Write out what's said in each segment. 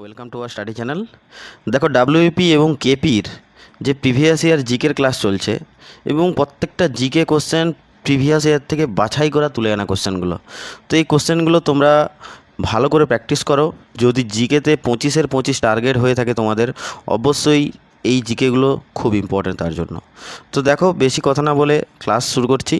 Welcome to R study channel দেখো WP এবং কেপির যে প্রিভিয়াস ইয়ার জিকের ক্লাস চলছে এবং প্রত্যেকটা জিকে কোশ্চেন প্রিভিয়াস ইয়ার থেকে বাছাই করা তুলে আনা কোশ্চেনগুলো তো এই কোশ্চেনগুলো তোমরা ভালো করে প্র্যাকটিস করো। যদি জিকেতে পঁচিশের পঁচিশ টার্গেট হয়ে থাকে তোমাদের, অবশ্যই এই জিকেগুলো খুব ইম্পর্ট্যান্ট তার জন্য। তো দেখো, বেশি কথা না বলে ক্লাস শুরু করছি।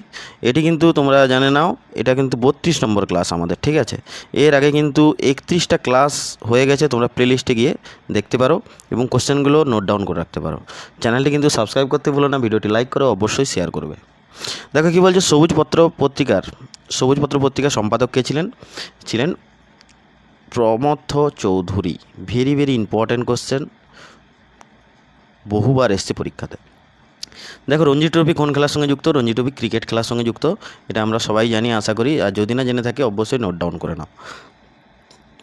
এটি কিন্তু তোমরা জানে নাও, এটা কিন্তু বত্রিশ নম্বর ক্লাস আমাদের, ঠিক আছে? এর আগে কিন্তু একত্রিশটা ক্লাস হয়ে গেছে, তোমরা প্লেলিস্টে গিয়ে দেখতে পারো এবং কোশ্চেনগুলো নোট ডাউন করে রাখতে পারো। চ্যানেলটি কিন্তু সাবস্ক্রাইব করতে ভুলো না, ভিডিওটি লাইক করো, অবশ্যই শেয়ার করবে। দেখো কী বলছে, সবুজপত্র পত্রিকার সবুজপত্র পত্রিকার সম্পাদক কে ছিলেন? ছিলেন Pramatha Chaudhuri. Very very important question বহুবার এসছে পরীক্ষাতে। দেখো রঞ্জি ট্রফি কোন খেলার সঙ্গে যুক্ত? রঞ্জি ট্রফি ক্রিকেট খেলার সঙ্গে যুক্ত। এটা আমরা সবাই জানি, আশা করি। আর যদি না জেনে থাকি, অবশ্যই নোট ডাউন করে নাও।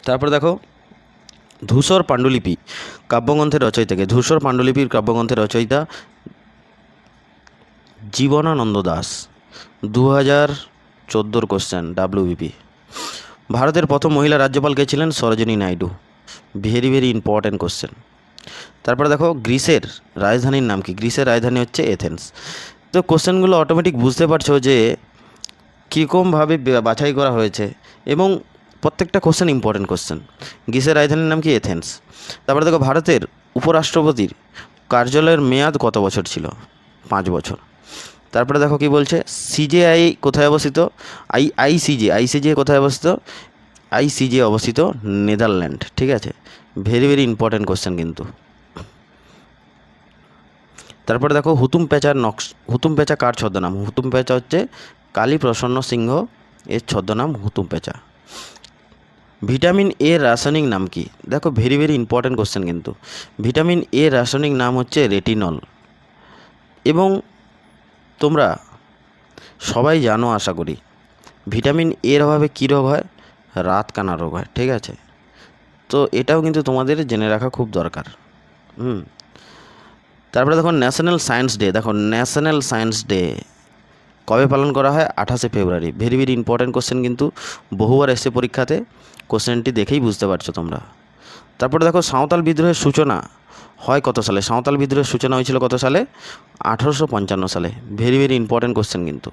তারপর দেখো, ধূসর পাণ্ডুলিপি, কাব্যগ্রন্থের রচয়িতাকে ধূসর পাণ্ডুলিপির কাব্যগ্রন্থের রচয়িতা জীবনানন্দ দাস দু হাজার চোদ্দোর কোশ্চেন ডাব্লিউবিপি ভারতের প্রথম মহিলা রাজ্যপাল কে ছিলেন? Sarojini Naidu. Very very important question তারপরে দেখো গ্রিসের রাজধানীর নাম কি? গ্রিসের রাজধানী হচ্ছে এথেন্স। তো কোশ্চেনগুলো অটোমেটিক বুঝতে পারছ যে কীরকমভাবে বাছাই করা হয়েছে এবং প্রত্যেকটা কোশ্চেন ইম্পর্টেন্ট কোশ্চেন। গ্রিসের রাজধানীর নাম কি? এথেন্স। তারপরে দেখো ভারতের উপরাষ্ট্রপতির কার্যালয়ের মেয়াদ কত বছর ছিল? পাঁচ বছর। তারপরে দেখো কি বলছে? সিজেআই কোথায় অবস্থিত? আই আইসিজে আইসিজে কোথায় অবস্থিত? আইসিজে অবস্থিত নেদারল্যান্ড, ঠিক আছে? ভেরি ভেরি ইম্পর্ট্যান্ট কোশ্চেন কিন্তু। তারপরে দেখো, হুতুম পেঁচার নকশ, হুতুম পেঁচা কার ছদ্মনাম? হুতুম পেঁচা হচ্ছে কালী প্রসন্ন সিংহ, এর ছদ্মনাম হুতুম পেঁচা। ভিটামিন এ রাসায়নিক নাম কি? দেখো ভেরি ভেরি ইম্পর্ট্যান্ট কোশ্চেন কিন্তু। ভিটামিন এ রাসায়নিক নাম হচ্ছে রেটিনল। এবং তোমরা সবাই জানো, আশা করি, ভিটামিন এর অভাবে কী রোগ হয়? রাত কানা রোগ হয়, ঠিক আছে? তো এটাও কিন্তু তোমাদের জেনে রাখা খুব দরকার। হুম। তারপরে দেখো ন্যাশনাল সায়েন্স ডে দেখো ন্যাশনাল সায়েন্স ডে কবে পালন করা হয়? আঠাশে ফেব্রুয়ারি। ভেরি ভেরি ইম্পর্ট্যান্ট কোশ্চেন কিন্তু বহুবার এসছে পরীক্ষাতে। কোশ্চেনটি দেখেই বুঝতে পারছ তোমরা। তারপরে দেখো সাঁওতাল বিদ্রোহের সূচনা হয় কত সালে? সাঁওতাল বিদ্রোহের সূচনা হয়েছিল কত সালে? আঠারোশো পঞ্চান্ন সালে। ভেরি ভেরি ইম্পর্ট্যান্ট কোশ্চেন কিন্তু।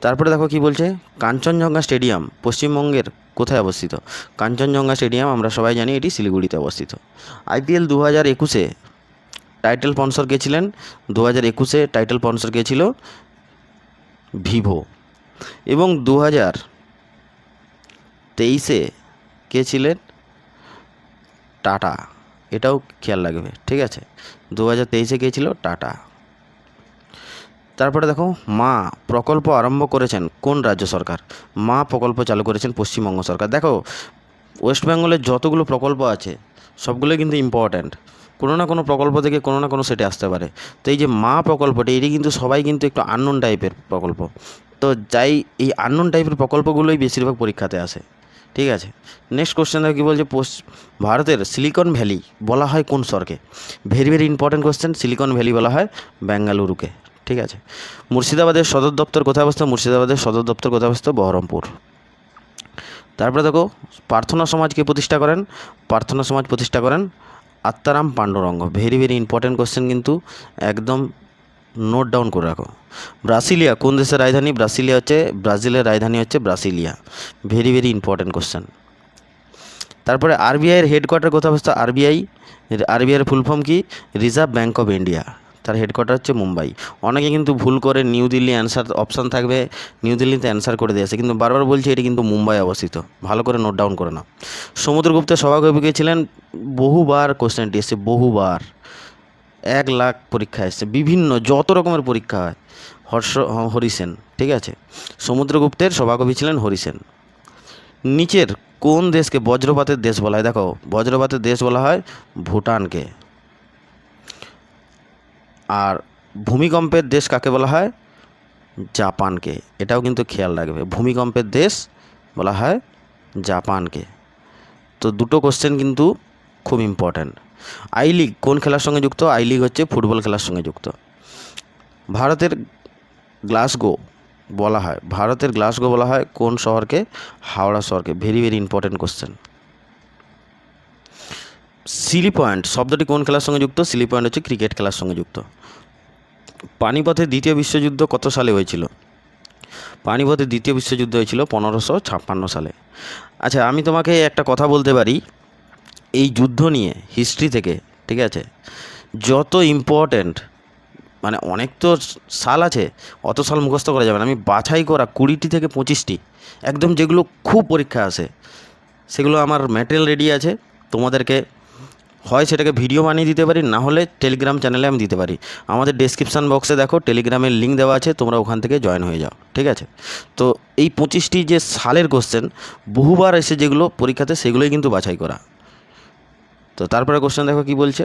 তারপরে দেখো কি বলছে? কাঞ্চনজঙ্ঘা স্টেডিয়াম পশ্চিমবঙ্গের কোথায় অবস্থিত? কাঞ্চনজঙ্ঘা স্টেডিয়াম আমরা সবাই জানি এটি শিলিগুড়িতে অবস্থিত। আইপিএল দু হাজার একুশে টাইটেল স্পন্সর কে ছিলেন? দু হাজার একুশে টাইটেল স্পন্সর কে ভিভো। এবং দু হাজার তেইশে কে ছিলেন? টাটা। এটাও খেয়াল রাখবে, ঠিক আছে? দু হাজার তেইশে কে ছিল? টাটা। তারপরে দেখো, মা প্রকল্প আরম্ভ করেছেন কোন রাজ্য সরকার? মা প্রকল্প চালু করেছেন পশ্চিমবঙ্গ সরকার। দেখো ওয়েস্ট বেঙ্গলের যতগুলো প্রকল্প আছে, সবগুলোই কিন্তু ইম্পর্ট্যান্ট কোনো না কোনো প্রকল্প থেকে কোনো না কোনো সেটে আসতে পারে। তো এই যে মা প্রকল্পটি, এটি কিন্তু সবাই কিন্তু একটু আননোন টাইপের প্রকল্প। তো যাই, এই আননোন টাইপের প্রকল্পগুলোই বেশিরভাগ পরীক্ষাতে আসে। ঠিক আছে? নেক্সট কোশ্চেন দেখো কী বলছে ভারতের সিলিকন ভ্যালি বলা হয় কোন শহরকে very very important question silicon valley বলা হয় বেঙ্গালুরুকে ঠিক আছে। মুর্শিদাবাদের সদর দপ্তর কোথায় অবস্থিত? মুর্শিদাবাদের সদর দপ্তর কোথায় অবস্থিত? বহরমপুর। তারপরে দেখো, প্রার্থনা সমাজকে প্রতিষ্ঠা করেন? প্রার্থনা সমাজ প্রতিষ্ঠা করেন Atmaram Pandurang. Very very important question কিন্তু একদম নোট ডাউন করে রাখো। ব্রাসিলিয়া, কোন দেশের রাজধানী? ব্রাসিলিয়া হচ্ছে, ব্রাজিলের রাজধানী হচ্ছে Brasilia. Very very important question তারপরে আরবিআইয়ের হেডকোয়ার্টার কোথায় অবস্থা আরবিআই আরবিআইয়ের ফুল ফর্ম কি? রিজার্ভ ব্যাঙ্ক অফ ইন্ডিয়া তার হেডকোয়ার্টার হচ্ছে মুম্বাই। অনেকে কিন্তু ভুল করে নিউ দিল্লি অ্যান্সার অপশান থাকবে, নিউ দিল্লিতে অ্যান্সার করে দিয়েছে। কিন্তু বারবার বলছি এটি কিন্তু মুম্বাই অবস্থিত। ভালো করে নোট ডাউন করে নাও। সমুদ্রগুপ্তের সভাকবি ছিলেন? বহুবার কোশ্চেনটি এসেছে, বহুবার। এক লাখ পরীক্ষা এসছে। বিভিন্ন, যত রকমের পরীক্ষা হয়। হর্ষ, হরিসেন, ঠিক আছে? সমুদ্রগুপ্তের সভাকবি ছিলেন হরিসেন। নিচের কোন দেশকে বজ্রপাতের দেশ বলা হয়? দেখো, বজ্রপাতের দেশ বলা হয় ভুটানকে। আর ভূমিকম্পের দেশ কাকে বলা হয়? জাপানকে। এটাও কিন্তু খেয়াল রাখবে। ভূমিকম্পের দেশ বলা হয় জাপানকে। তো দুটো কোশ্চেন কিন্তু খুব ইম্পর্ট্যান্ট আই লিগ কোন খেলার সঙ্গে যুক্ত? আই লিগ হচ্ছে ফুটবল খেলার সঙ্গে যুক্ত। ভারতের গ্লাসগো বলা হয়। ভারতের গ্লাসগো বলা হয় কোন শহরকে? হাওড়া শহরকে। Very very important question silly point শব্দটি কোন খেলার সঙ্গে যুক্ত? সিলি পয়েন্ট হচ্ছে ক্রিকেট খেলার সঙ্গে যুক্ত। পানিপথের দ্বিতীয় বিশ্বযুদ্ধ কত সালে হয়েছিল? পানিপথের দ্বিতীয় বিশ্বযুদ্ধ হয়েছিল পনেরোশো ছাপ্পান্ন সালে। আচ্ছা আমি তোমাকে একটা কথা বলতে পারি। এই যুদ্ধ নিয়ে হিস্ট্রি থেকে, ঠিক আছে? যত ইম্পর্ট্যান্ট মানে অনেক তো সাল আছে, অত সাল মুখস্থ করা যাবে না। আমি বাছাই করা কুড়িটি থেকে পঁচিশটি, একদম যেগুলো খুব পরীক্ষা আসে সেগুলো আমার ম্যাটেরিয়াল রেডি আছে। তোমাদেরকে হয় সেটাকে ভিডিও বানিয়ে দিতে পারি, না হলে টেলিগ্রাম চ্যানেলে আমি দিতে পারি। আমাদের ডেসক্রিপশান বক্সে দেখো টেলিগ্রামের লিঙ্ক দেওয়া আছে, তোমরা ওখান থেকে জয়েন হয়ে যাও, ঠিক আছে? তো এই পঁচিশটি যে সালের কোশ্চেন বহুবার এসে যেগুলো পরীক্ষাতে সেগুলোই কিন্তু বাছাই করা। তো তারপরে কোশ্চেন দেখো কি বলছে?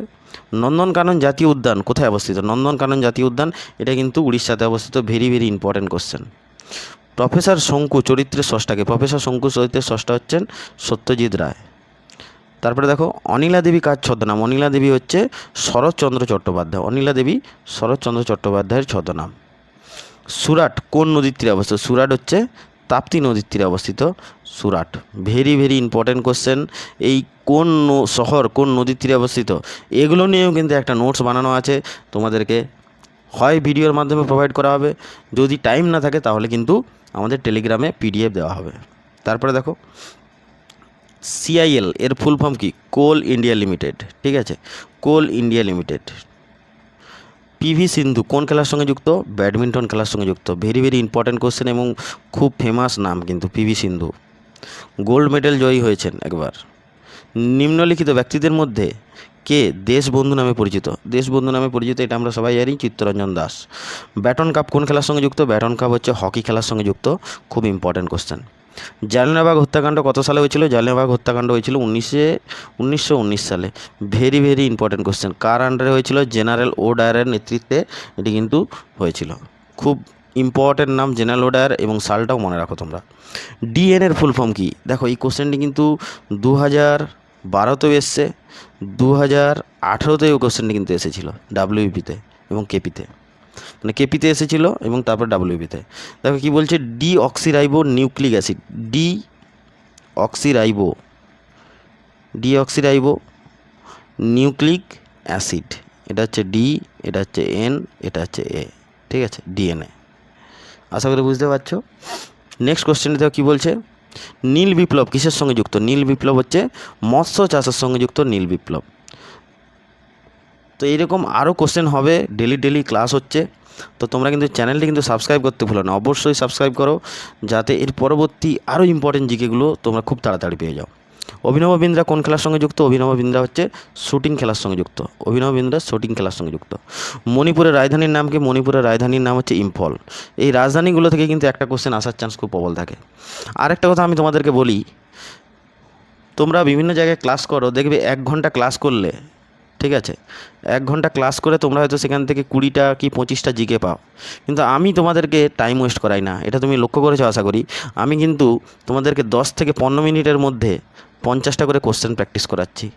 নন্দনকানন জাতীয় উদ্যান, কোথায় অবস্থিত? নন্দনকানন জাতীয় উদ্যান, এটা কিন্তু উড়িষ্যাতে অবস্থিত very very important question professor Shonku চরিত্রের ষষ্ঠাকে, প্রফেসর শঙ্কু চরিত্রের ষষ্ঠা হচ্ছেন সত্যজিৎ রায়। তারপরে দেখো, অনিলা দেবী কার ছদ্মনাম? অনিলা দেবী হচ্ছে শরৎচন্দ্র চট্টোপাধ্যায়। অনিলা দেবী শরৎচন্দ্র চট্টোপাধ্যায়ের ছদ্মনাম। সুরাট, কোন নদীর তীরে অবস্থিত? সুরাট হচ্ছে তাপ্তি নদীর তীরে অবস্থিত Surat. Very very important question এই কোন শহর, কোন নদীর তীরে অবস্থিত? এগুলো নিয়েও কিন্তু একটা নোটস বানানো আছে। তোমাদেরকে হয় ভিডিওর মাধ্যমে প্রোভাইড করা হবে। যদি টাইম না থাকে, তাহলে কিন্তু আমাদের টেলিগ্রামে পিডিএফ দেওয়া হবে। তারপরে দেখো সিআইএল এর ফুল ফর্ম কি? কোল ইন্ডিয়া লিমিটেড ঠিক আছে? Coal India limited PV Sindhu কোন খেলার সঙ্গে যুক্ত? ব্যাডমিন্টন খেলার সঙ্গে যুক্ত। ভেরি ভেরি ইম্পর্ট্যান্ট কোশ্চেন এবং খুব ফেমাস নাম কিন্তু পিভি সিন্ধু গোল্ড মেডেল জয়ী হয়েছেন একবার। নিম্নলিখিত ব্যক্তিদের মধ্যে কে দেশবন্ধু নামে পরিচিত? দেশবন্ধু নামে পরিচিত, এটা আমরা সবাই জানি, চিত্তরঞ্জন দাস। ব্যাটন কাপ কোন খেলার সঙ্গে যুক্ত? ব্যাটন কাপ হচ্ছে হকি খেলার সঙ্গে যুক্ত। খুব ইম্পর্ট্যান্ট কোশ্চেন জালিয়ানবাগ হত্যাকাণ্ড কত সালে হয়েছিল? জালিয়ানবাগ হত্যাকাণ্ড হয়েছিল উনিশে, উনিশশো উনিশ সালে। ভেরি ভেরি ইম্পর্টেন্ট কোশ্চেন কার আন্ডারে হয়েছিল? জেনারেল ও ডায়ারের নেতৃত্বে এটি কিন্তু হয়েছিল। খুব ইম্পর্ট্যান্ট নাম জেনারেল ও ডায়ার এবং সালটাও মনে রাখো তোমরা। ডিএনএর ফুল ফর্ম কী? দেখো, এই কোশ্চেনটি কিন্তু দু হাজার বারোতেও এসছে দু হাজার আঠেরোতেও কোশ্চেনটি কিন্তু এসেছিল ডাব্লিউপিতে এবং কেপিতে মানে কেপিতে এসেছিল এবং তারপর ডাব্লিউপিতে দেখো কী বলছে? Deoxyribonucleic acid deoxyribo deoxyribonucleic acid এটা হচ্ছে ডি এটা হচ্ছে এন এটা হচ্ছে এ ঠিক আছে? ডিএনএ আশা করি বুঝতে পারছ? নেক্সট কোশ্চেনে দেখো কী বলছে? নীল বিপ্লব কিসের সঙ্গে যুক্ত? নীল বিপ্লব হচ্ছে মৎস্য চাষের সঙ্গে যুক্ত নীল বিপ্লব। তো এইরকম আরও কোশ্চেন হবে। ডেলি ডেলি ক্লাস হচ্ছে। তো তোমরা কিন্তু চ্যানেলটি কিন্তু সাবস্ক্রাইব করতে ভুলো না। অবশ্যই সাবস্ক্রাইব করো, যাতে এর পরবর্তী আরও ইম্পর্টেন্ট জিকেগুলো তোমরা খুব তাড়াতাড়ি পেয়ে যাও। অভিনব বিন্দ্রা কোন খেলার সঙ্গে যুক্ত? অভিনব বিন্দ্রা হচ্ছে শুটিং খেলার সঙ্গে যুক্ত। অভিনব বিন্দ্রা শুটিং খেলার সঙ্গে যুক্ত। মণিপুরের রাজধানীর নাম কি? মণিপুরের রাজধানীর নাম হচ্ছে ইম্ফল। এই রাজধানীগুলো থেকে কিন্তু একটা কোশ্চেন আসার চান্স খুব প্রবল থাকে। আরেকটা কথা আমি তোমাদেরকে বলি, তোমরা বিভিন্ন জায়গায় ক্লাস করো, দেখবে এক ঘণ্টা ক্লাস করলে ঠিক আছে? এক ঘণ্টা ক্লাস করে তোমরা হয়তো সেখান থেকে কুড়িটা কি পঁচিশটা জিকে পাও। কিন্তু আমি তোমাদেরকে টাইম ওয়েস্ট করাই না, এটা তুমি লক্ষ্য করেছ আশা করি। আমি কিন্তু তোমাদেরকে দশ থেকে পনেরো মিনিটের মধ্যে পঞ্চাশটা করে কোশ্চেন প্র্যাকটিস করাচ্ছি।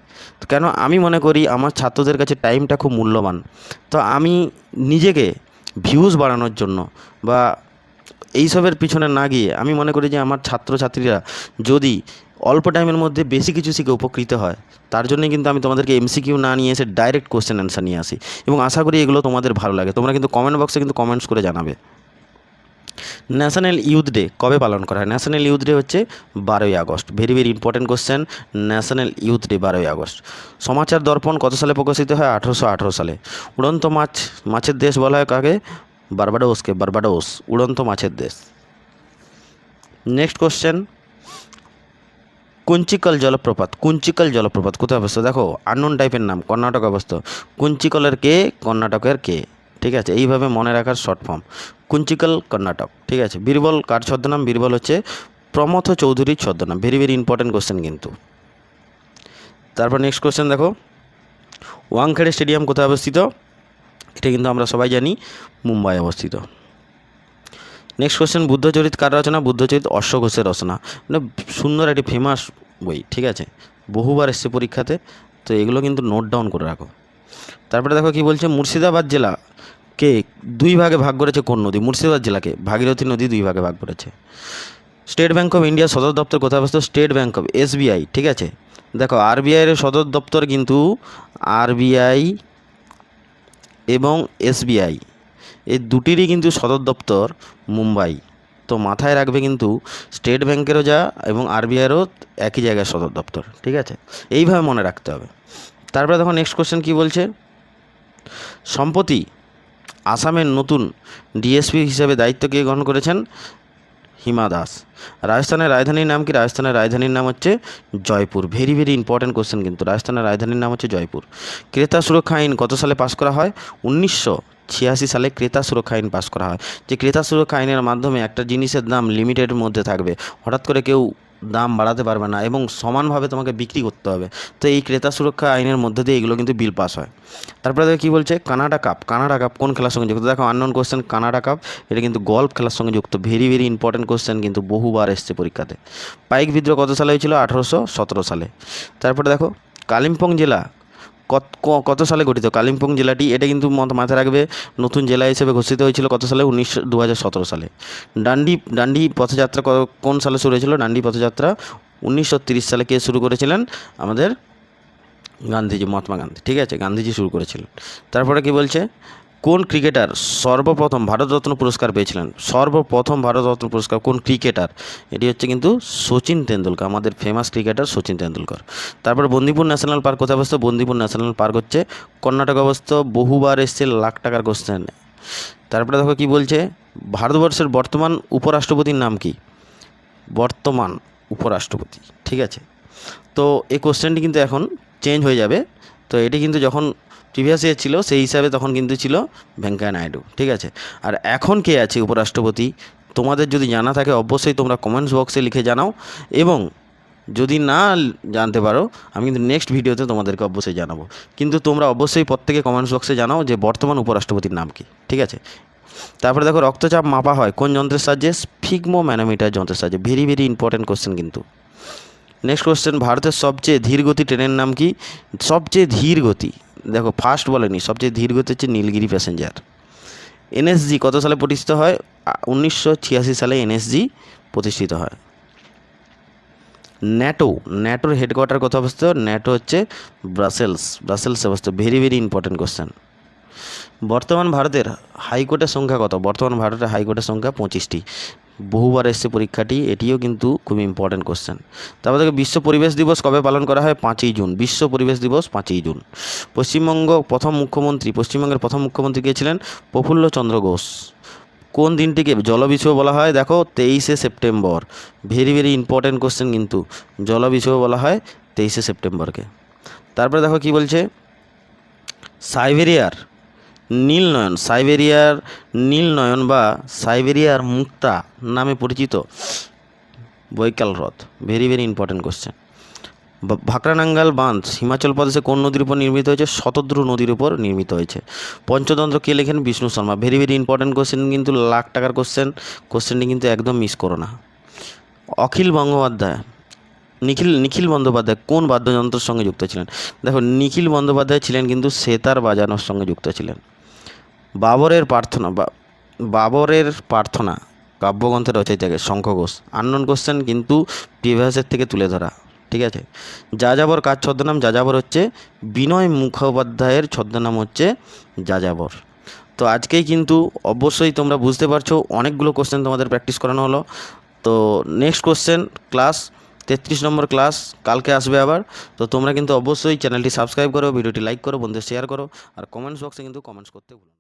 তো কেন? আমি মনে করি আমার ছাত্রদের কাছে টাইমটা খুব মূল্যবান। তো আমি নিজেকে ভিউজ বাড়ানোর জন্য বা এইসবের পিছনে না গিয়ে আমি মনে করি যে আমার ছাত্রছাত্রীরা যদি অল্প টাইমের মধ্যে বেশি কিছু শিখে উপকৃত হয়। তার জন্য কিন্তু আমি তোমাদেরকে এমসিকিউ না নিয়ে এসে ডাইরেক্ট কোশ্চেন অ্যান্সার নিয়ে আসি। এবং আশা করি এগুলো তোমাদের ভালো লাগে। তোমরা কিন্তু কমেন্ট বক্সে কিন্তু কমেন্টস করে জানাবে। ন্যাশনাল ইউথ ডে কবে পালন করা হয়? ন্যাশনাল ইউথ ডে হচ্ছে বারোই August. Very very important question national youth day বারোই আগস্ট। সমাচার দর্পণ কত সালে প্রকাশিত হয়? আঠেরোশো আঠেরো সালে। উড়ন্ত মাছ, মাছের দেশ বলা হয় কাকে? বারবাডোসকে। বারবাডোস, উড়ন্ত মাছের দেশ। নেক্সট কোশ্চেন কুঞ্চিকল জলপ্রপাত কুঞ্চিকল জলপ্রপাত, কোথায় অবস্থিত? দেখো আননোন টাইপের নাম, কর্ণাটক অবস্থিত। কুঞ্চিকলের কে, কর্ণাটকের কে? ঠিক আছে, এইভাবে মনে রাখার শর্ট ফর্ম কুঞ্চিকল, কর্ণাটক, ঠিক আছে। বীরবল কার ছদ্মনাম? বীরবল হচ্ছে প্রমথ চৌধুরীর ছদ্মনাম। ভেরি ভেরি ইম্পর্টেন্ট কোশ্চেন কিন্তু। তারপর নেক্সট কোশ্চেন দেখো। ওয়াংখেড়ে স্টেডিয়াম কোথায় অবস্থিত? এটা কিন্তু আমরা সবাই জানি, মুম্বাই অবস্থিত। নেক্সট কোশ্চেন বুদ্ধচরিত কার রচনা? বুদ্ধচরিত অশ্ব ঘোষের রচনা। মানে সুন্দর একটি ফেমাস বই, ঠিক আছে? বহুবার এসছে পরীক্ষাতে, তো এগুলো কিন্তু নোট ডাউন করে রাখো। তারপরে দেখো কি বলছে, মুর্শিদাবাদ জেলা কে দুই ভাগে ভাগ করেছে কোন নদী? মুর্শিদাবাদ জেলাকে ভাগীরথী নদী দুই ভাগে ভাগ করেছে। স্টেট ব্যাঙ্ক অফ ইন্ডিয়া সদর দপ্তর কোথায় অবস্থিত? স্টেট ব্যাঙ্ক অফ এসবিআই ঠিক আছে? দেখো আরবিআইয়ের সদর দপ্তর কিন্তু আরবিআই এবং এসবিআই এই দুটিরই কিন্তু সদর দপ্তর মুম্বাই। তো মাথায় রাখবে কিন্তু স্টেট ব্যাংকেরও যা এবং আরবিআইয়েরও একই জায়গায় সদর দপ্তর, ঠিক আছে? এইভাবে মনে রাখতে হবে। তারপরে দেখো নেক্সট কোশ্চেন কী বলছে? সম্প্রতি আসামের নতুন ডিএসপি হিসেবে দায়িত্ব কে গ্রহণ করেছেন? হিমা দাস। রাজস্থানের রাজধানীর নাম কি? রাজস্থানের রাজধানীর নাম হচ্ছে Jaipur. Very very important question কিন্তু। রাজস্থানের রাজধানীর নাম হচ্ছে জয়পুর। ক্রেতা সুরক্ষা আইন কত সালে পাশ করা হয়? উনিশশো ছিয়াশি সালে ক্রেতা সুরক্ষা আইন পাশ করা হয়। যে ক্রেতা সুরক্ষা আইনের মাধ্যমে একটা জিনিসের দাম লিমিটেড মধ্যে থাকবে। হঠাৎ করে কেউ দাম বাড়াতে পারবে না এবং সমানভাবে তোমাকে বিক্রি করতে হবে। তো এই ক্রেতা সুরক্ষা আইনের মধ্যে দিয়ে এগুলো কিন্তু বিল পাস হয়। তারপরে দেখো কী বলছে? Canada cup. কানাডা কাপ কোন খেলার সঙ্গে যুক্ত? দেখো আননোন কোশ্চেন কানাডা কাপ। এটা কিন্তু গল্ফ খেলার সঙ্গে যুক্ত। ভেরি ভেরি ইম্পর্টেন্ট কোশ্চেন কিন্তু বহুবার এসছে পরীক্ষাতে। পাইক বিদ্রোহ কত সালে হয়েছিল? আঠারোশো সতেরো সালে। তারপরে দেখো, কালিম্পং জেলা কত সালে গঠিত? কালিম্পং জেলাটি, এটা কিন্তু মাথায় রাখবে, নতুন জেলা হিসেবে ঘোষিত হয়েছিল কত সালে? উনিশশো দু সালে। ডান্ডি ডান্ডি পথযাত্রা কোন সালে শুরু হয়েছিল? ডান্ডি পথযাত্রা উনিশশো সালে কে শুরু করেছিলেন? আমাদের গান্ধীজি, মহাত্মা গান্ধী। ঠিক আছে, গান্ধীজি শুরু করেছিলেন। তারপরে কি বলছে? কোন ক্রিকেটার সর্বপ্রথম ভারতরত্ন পুরস্কার পেয়েছিলেন? সর্বপ্রথম ভারতরত্ন পুরস্কার কোন ক্রিকেটার? এটি হচ্ছে কিন্তু সচিন তেন্ডুলকর, আমাদের ফেমাস ক্রিকেটার সচিন তেন্ডুলকর। তারপর বন্দিপুর ন্যাশনাল পার্ক কোথায় অবস্থিত? বন্দিপুর ন্যাশনাল পার্ক হচ্ছে কর্ণাটক অবস্থিত, বহুবার এসছে লাখ টাকার কোশ্চেন তারপরে দেখো কি বলছে? ভারতবর্ষের বর্তমান উপরাষ্ট্রপতির নাম কি? বর্তমান উপরাষ্ট্রপতি, ঠিক আছে? তো এই কোশ্চেনটি কিন্তু এখন চেঞ্জ হয়ে যাবে। তো এটি কিন্তু যখন প্রিভিয়াস ইয়ার ছিল, সেই হিসাবে তখন কিন্তু ছিল ভেঙ্কাইয়া নাইডু, ঠিক আছে? আর এখন কে আছে উপরাষ্ট্রপতি? তোমাদের যদি জানা থাকে, অবশ্যই তোমরা কমেন্টস বক্সে লিখে জানাও এবং যদি না জানতে পারো, আমি কিন্তু নেক্সট ভিডিওতে তোমাদেরকে অবশ্যই জানাব। কিন্তু তোমরা অবশ্যই প্রত্যেকে কমেন্টস বক্সে জানাও যে বর্তমান উপরাষ্ট্রপতির নাম কি, ঠিক আছে? তারপরে দেখো, রক্তচাপ মাপা হয় কোন যন্ত্রের সাহায্যে? স্ফিগমো ম্যানোমিটার যন্ত্রের সাহায্যে। ভেরি ভেরি ইম্পর্টেন্ট কোশ্চেন কিন্তু। নেক্সট কোশ্চেন ভারতের সবচেয়ে ধীর গতি ট্রেনের নাম কি? সবচেয়ে ধীর গতি দেখো ফার্স্ট বলেনি, সবচেয়ে ধীর গতি হচ্ছে নীলগিরি প্যাসেঞ্জার এনএসজি কত সালে প্রতিষ্ঠিত হয়? উনিশশো ছিয়াশি সালে এনএসজি প্রতিষ্ঠিত হয়। ন্যাটো, ন্যাটোর হেডকোয়ার্টার কোথায় অবস্থিত? ন্যাটো হচ্ছে ব্রাসেলস, ব্রাসেলসে অবস্থিত। ভেরি ভেরি ইম্পর্টেন্ট কোশ্চেন বর্তমান ভারতের হাইকোর্টের সংখ্যা কত? বর্তমান ভারতের হাইকোর্টের সংখ্যা পঁচিশটি। বহুবার এসছে পরীক্ষাটি, এটিও কিন্তু খুব ইম্পর্টেন্ট কোশ্চেন তারপর থেকে বিশ্ব পরিবেশ দিবস কবে পালন করা হয়? পাঁচই জুন। বিশ্ব পরিবেশ দিবস পাঁচই জুন। পশ্চিমবঙ্গ প্রথম মুখ্যমন্ত্রী, পশ্চিমবঙ্গের প্রথম মুখ্যমন্ত্রী কে ছিলেন? প্রফুল্ল চন্দ্র ঘোষ। কোন দিনটিকে জলবিষুব বলা হয়? দেখো, তেইশে September. Very very important question কিন্তু। জলবিষুব বলা হয় তেইশে সেপ্টেম্বরকে। তারপরে দেখো কি বলছে? সাইবেরিয়ার নীল নয়ন সাইবেরিয়ার নীল নয়ন বা সাইবেরিয়ার মুক্তা নামে পরিচিত বৈকাল হ্রদ very very important question Bhakra Nangal বাঁধ হিমাচল প্রদেশে কোন নদীর উপর নির্মিত হয়েছে? শতদ্রু নদীর উপর নির্মিত হয়েছে। পঞ্চতন্ত্র কে লেখেন? Vishnu Sharma. Very very important question কিন্তু, লাখ টাকার কোশ্চেন কোশ্চেনটি কিন্তু একদম মিস করো না। অখিল বন্দ্যোপাধ্যায়, নিখিল নিখিল বন্দ্যোপাধ্যায় কোন বাদ্যযন্ত্রের সঙ্গে যুক্ত ছিলেন? দেখো, নিখিল বন্দ্যোপাধ্যায় ছিলেন কিন্তু সেতার বাজানোর সঙ্গে যুক্ত ছিলেন। বাবরের প্রার্থনা বাবরের প্রার্থনা, কাব্যগ্রন্থের রচয়িতাকে শঙ্খ ঘোষ। আননোন কোশ্চেন কিন্তু প্রিভিয়াসের থেকে তুলে ধরা, ঠিক আছে? যাযাবর কার ছদ্মনাম? যাযাবর হচ্ছে বিনয় মুখোপাধ্যায়ের ছদ্মনাম হচ্ছে যাযাবর। তো আজকেই কিন্তু অবশ্যই তোমরা বুঝতে পারছ, অনেকগুলো কোশ্চেন তোমাদের প্র্যাকটিস করানো হলো। তো নেক্সট কোশ্চেন ক্লাস তেত্রিশ নম্বর ক্লাস কালকে আসবে আবার। তো তোমরা কিন্তু অবশ্যই চ্যানেলটি সাবস্ক্রাইব করো ভিডিওটি লাইক করো, বন্ধুদের শেয়ার করো, আর কমেন্টস বক্সে কিন্তু কমেন্টস করতে ভুলো।